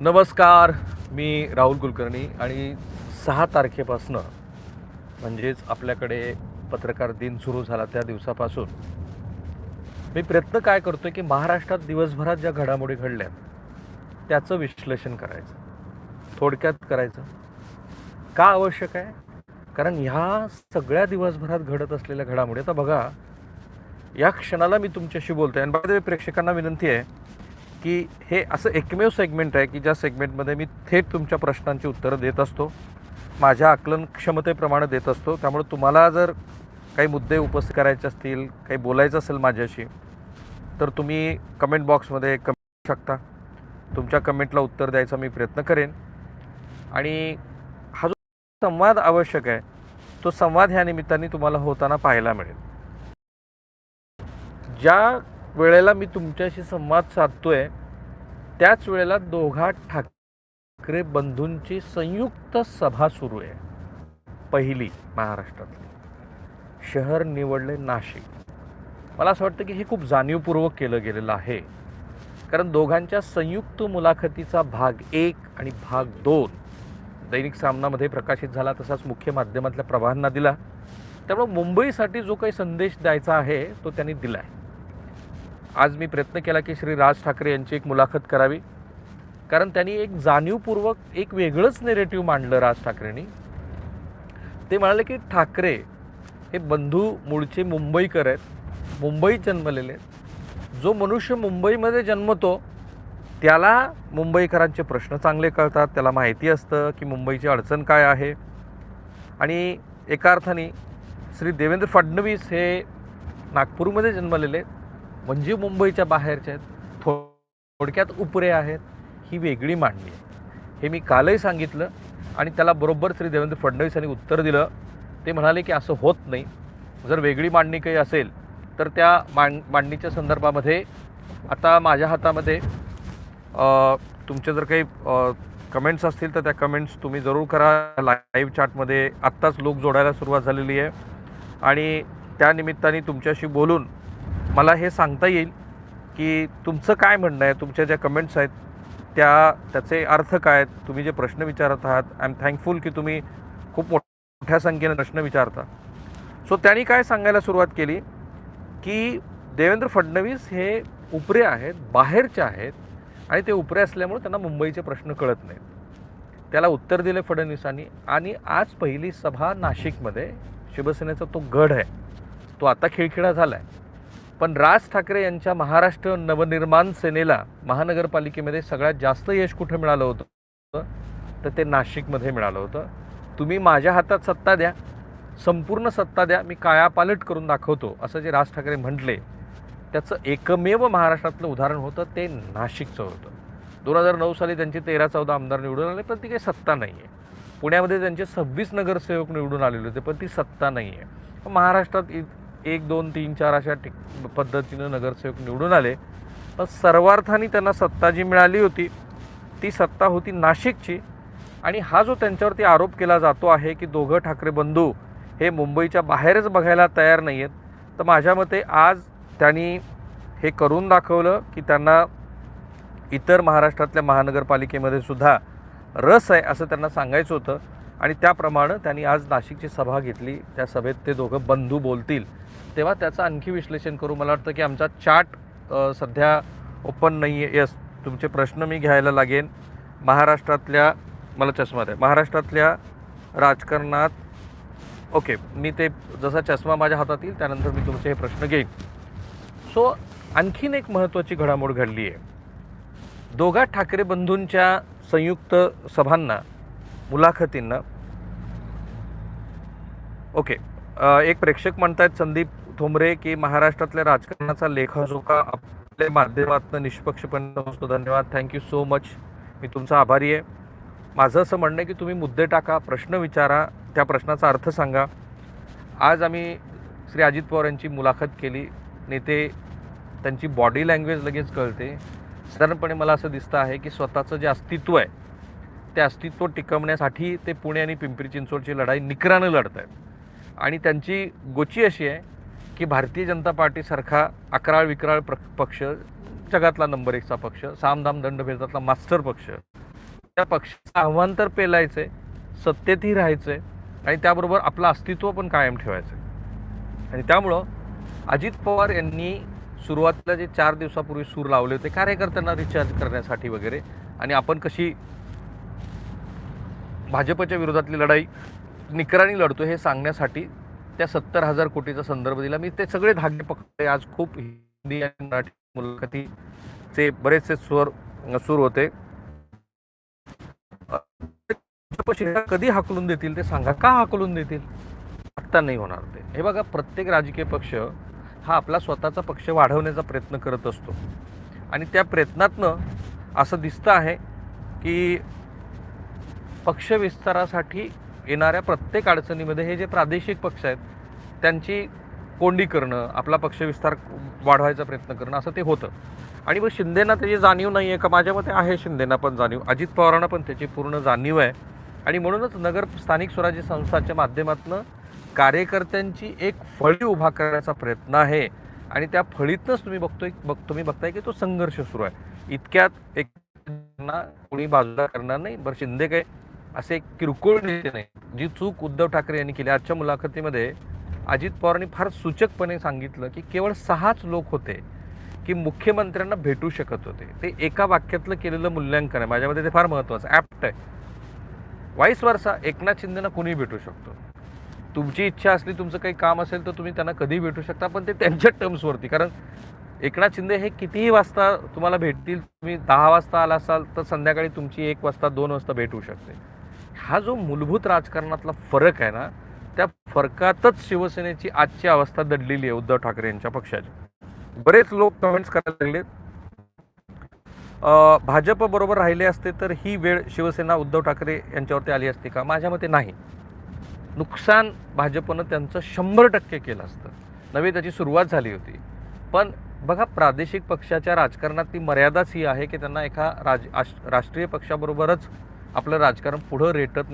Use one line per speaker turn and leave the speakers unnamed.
नमस्कार मी राहुल कुलकर्णी आणि सहा तारखेपासनं म्हणजेच आपल्याकडे पत्रकार दिन सुरू झाला त्या दिवसापासून. मी प्रयत्न काय करतोय की महाराष्ट्रात दिवसभरात ज्या घडामोडी घडल्या त्याचं विश्लेषण करायचं. थोडक्यात करायचं. का आवश्यक आहे? कारण ह्या सगळ्या दिवसभरात घडत असलेल्या घडामोडी आता बघा या क्षणाला मी तुमच्याशी बोलतोय. आणि बाय प्रेक्षकांना विनंती आहे की हे असं एकमेव सेगमेंट आहे की ज्या सेगमेंटमध्ये मी थेट तुमच्या प्रश्नांची उत्तरं देत असतो. माझ्या आकलन क्षमतेप्रमाणे देत असतो. त्यामुळे तुम्हाला जर काही मुद्दे उपस्थित करायचे असतील काही बोलायचं असेल माझ्याशी तर तुम्ही कमेंट बॉक्समध्ये कमेंट करू शकता. तुमच्या कमेंटला उत्तर द्यायचा मी प्रयत्न करेन. आणि हा जो संवाद आवश्यक आहे तो संवाद ह्या निमित्ताने तुम्हाला होताना पाहायला मिळेल. ज्या वेळेला मी तुमच्याशी संवाद साधतोय. त्याच वेळेला दोघा ठाकरे बंधूंची संयुक्त सभा सुरू आहे. पहिली महाराष्ट्रातली. शहर निवडले नाशिक. मला असं वाटतं की हे खूप जाणीवपूर्वक केलं गेलेलं आहे. कारण दोघांच्या संयुक्त मुलाखतीचा भाग एक आणि भाग दोन दैनिक सामनामध्ये प्रकाशित झाला तसाच मुख्य माध्यमातल्या प्रभांना दिला. त्यामुळे मुंबईसाठी जो काही संदेश द्यायचा आहे तो त्यांनी दिला आहे आज मी प्रयत्न केला की श्री राज ठाकरे यांची एक मुलाखत करावी. कारण त्यांनी एक जाणीवपूर्वक एक वेगळंच नेरेटिव्ह मांडलं राज ठाकरेंनी. ते म्हणाले की ठाकरे हे बंधू मूळचे मुंबईकर आहेत. मुंबईत जन्मलेले आहेत. जो मनुष्य मुंबईमध्ये जन्मतो त्याला मुंबईकरांचे प्रश्न चांगले कळतात. त्याला माहिती असतं की मुंबईची अडचण काय आहे. आणि एका अर्थाने श्री देवेंद्र फडणवीस हे नागपूरमध्ये जन्मलेले आहेत. म्हणजे मुंबईच्या बाहेरचे आहेत थो थोडक्यात उपरे आहेत ही वेगळी मांडणी आहे. हे मी कालही सांगितलं आणि त्याला बरोबर श्री देवेंद्र फडणवीस यांनी उत्तर दिलं. ते म्हणाले की असं होत नाही. जर वेगळी मांडणी काही असेल तर त्या मांड मांडणीच्या संदर्भामध्ये आता माझ्या हातामध्ये तुमचे जर काही कमेंट्स असतील तर त्या कमेंट्स तुम्ही जरूर करा. लाईव्ह चॅटमध्ये आत्ताच लोक जोडायला सुरुवात झालेली आहे. आणि त्यानिमित्ताने तुमच्याशी बोलून मला हे सांगता येईल की तुमचं काय म्हणणं आहे? तुमच्या ज्या कमेंट्स आहेत त्या त्याचे अर्थ काय आहेत? तुम्ही जे प्रश्न विचारत आहात आय एम थँकफुल की तुम्ही खूप मोठ्या संख्येने प्रश्न विचारता. सो त्यांनी काय सांगायला सुरुवात केली? की देवेंद्र फडणवीस हे उपरे आहेत बाहेरचे आहेत आणि ते उपरे असल्यामुळे त्यांना मुंबईचे प्रश्न कळत नाहीत. त्याला उत्तर दिले फडणवीसांनी आणि आज पहिली सभा नाशिकमध्ये शिवसेनेचा तो गढ आहे. तो आता खिळखिळा झाला आहे पण राज ठाकरे यांच्या महाराष्ट्र नवनिर्माण सेनेला महानगरपालिकेमध्ये सगळ्यात जास्त यश कुठं मिळालं होतं? तर ते नाशिकमध्ये मिळालं होतं. तुम्ही माझ्या हातात सत्ता द्या. संपूर्ण सत्ता द्या. मी कायापालट करून दाखवतो असं जे राज ठाकरे म्हटले. त्याचं एकमेव महाराष्ट्रातलं उदाहरण होतं ते नाशिकचं होतं. दोन हजार नऊ साली त्यांचे तेरा चौदा आमदार निवडून आले पण ती काही सत्ता नाही आहे पुण्यामध्ये त्यांचे सव्वीस नगरसेवक निवडून आलेले होते पण ती सत्ता नाही आहे महाराष्ट्रात इ- एक दोन तीन चार अशा टिक पद्धतीनं नगरसेवक निवडून आले. पण सर्वार्थाने त्यांना सत्ता जी मिळाली होती ती सत्ता होती नाशिकची. आणि हा जो त्यांच्यावरती आरोप केला जातो आहे की दोघं ठाकरे बंधू हे मुंबईच्या बाहेरच बघायला तयार नाही आहेत तर माझ्या मते आज त्यांनी हे करून दाखवलं की त्यांना इतर महाराष्ट्रातल्या महानगरपालिकेमध्ये सुद्धा रस आहे असं त्यांना सांगायचं होतं. आणि त्याप्रमाणे त्यांनी आज नाशिकची सभा घेतली. त्या सभेत ते दोघं बंधू बोलतील. तेव्हा त्याचं आणखी विश्लेषण करू. मला वाटतं की आमचा चार्ट सध्या ओपन नाही आहे यस तुमचे प्रश्न मी घ्यायला लागेन. महाराष्ट्रातल्या मला चष्मा आहे महाराष्ट्रातल्या राजकारणात ओके मी ते जसा चष्मा माझ्या हातात येईल त्यानंतर मी तुमचे हे प्रश्न घेईन. सो आणखीन एक महत्त्वाची घडामोड घडली आहे दोघा ठाकरे बंधूंच्या संयुक्त सभांना मुलाखतींना ओके एक प्रेक्षक म्हणतायत संदीप थोमरे की महाराष्ट्रातल्या राजकारणाचा लेखाजोखा आपल्या माध्यमातून निष्पक्षपणे असतो. धन्यवाद. थँक्यू सो मच मी तुमचा आभारी आहे. माझं असं म्हणणं आहे की तुम्ही मुद्दे टाका प्रश्न विचारा त्या प्रश्नाचा अर्थ सांगा. आज आम्ही श्री अजित पवार यांची मुलाखत केली. नेते त्यांची बॉडी लँग्वेज लगेच कळते. साधारणपणे मला असं दिसतं आहे की स्वतःचं जे अस्तित्व आहे ते अस्तित्व टिकवण्यासाठी ते पुणे आणि पिंपरी चिंचवडची लढाई निकरानं लढत आहेत आणि त्यांची गोची अशी आहे की भारतीय जनता पार्टीसारखा अकराळ विकराळ प्र पक्ष जगातला नंबर एकचा पक्ष सामदाम दंड भेदतातला मास्टर पक्ष त्या पक्षाचं आव्हान तर पेलायचं आहे सत्तेतही राहायचं आहे आणि त्याबरोबर आपलं अस्तित्व पण कायम ठेवायचं. आहे आणि त्यामुळं अजित पवार यांनी सुरुवातीला जे चार दिवसापूर्वी सूर लावले होते कार्यकर्त्यांना रिचार्ज करण्यासाठी वगैरे आणि आपण कशी भाजपच्या विरोधातली लढाई निकराने लढतो हे सांगण्यासाठी त्या सत्तर हजार कोटीचा संदर्भ दिला. मी ते सगळे धागे पकडले. आज खूप हिंदी आणि मराठी मुलाखतीचे बरेचसे स्वर सूर होते. कधी हाकलून देतील ते सांगा. का हाकलून देतील? आत्ता नाही होणार ते. हे बघा प्रत्येक राजकीय पक्ष हा आपला स्वतःचा पक्ष वाढवण्याचा प्रयत्न करत असतो. आणि त्या प्रयत्नातनं असं दिसतं आहे की पक्ष विस्तारासाठी येणाऱ्या प्रत्येक अडचणीमध्ये हे जे प्रादेशिक पक्ष आहेत त्यांची कोंडी करणं आपला पक्ष विस्तार वाढवायचा प्रयत्न करणं असं ते होतं. आणि मग शिंदेना त्याची जाणीव नाही आहे का? माझ्या मते आहे शिंदेना पण जाणीव. अजित पवारांना पण त्याची पूर्ण जाणीव आहे. आणि म्हणूनच नगर स्थानिक स्वराज्य संस्थाच्या माध्यमातून कार्यकर्त्यांची एक फळी उभा करण्याचा प्रयत्न आहे. आणि त्या फळीतनंच तुम्ही बघतोय बघ तुम्ही बघताय की तो संघर्ष सुरू आहे. इतक्यात एक ना कोणी बाजूला करणार नाही. बरं शिंदे काय असे किरकोळ नेते नाही जी चूक उद्धव ठाकरे यांनी केली. आजच्या मुलाखतीमध्ये अजित पवारांनी फार सूचकपणे सांगितलं की केवळ सहाच लोक होते की मुख्यमंत्र्यांना भेटू शकत होते. ते एका वाक्यातलं केलेलं मूल्यांकन आहे. माझ्यामध्ये ते फार महत्त्वाचं ॲप्ट आहे. वाईस वर्षा एकनाथ शिंदेना कोणी भेटू शकतो. तुमची इच्छा असली तुमचं काही काम असेल तर तुम्ही त्यांना कधी भेटू शकता पण ते त्यांच्या टर्म्सवरती कारण एकनाथ शिंदे हे कितीही वाजता तुम्हाला भेटतील तुम्ही दहा वाजता आला असाल तर संध्याकाळी तुमची एक वाजता दोन वाजता भेट होऊ शकते. हा जो मूलभूत राजकारणातला फरक आहे ना त्या फरकातच शिवसेनेची आजची अवस्था दडलेली आहे उद्धव ठाकरे यांच्या पक्षाची. बरेच लोक कमेंट्स करायला लागलेत. भाजप बरोबर राहिले असते तर ही वेळ शिवसेना उद्धव ठाकरे यांच्यावरती आली असती का? माझ्या मते नाही. नुकसान भाजपनं त्यांचं शंभर टक्के केलं असतं. नव्हे त्याची सुरुवात झाली होती. पण बघा प्रादेशिक पक्षाच्या राजकारणात ती मर्यादाच ही आहे की त्यांना एका राज आश- राष्ट्रीय पक्षाबरोबरच आपलं राजकारण पुढं रेटत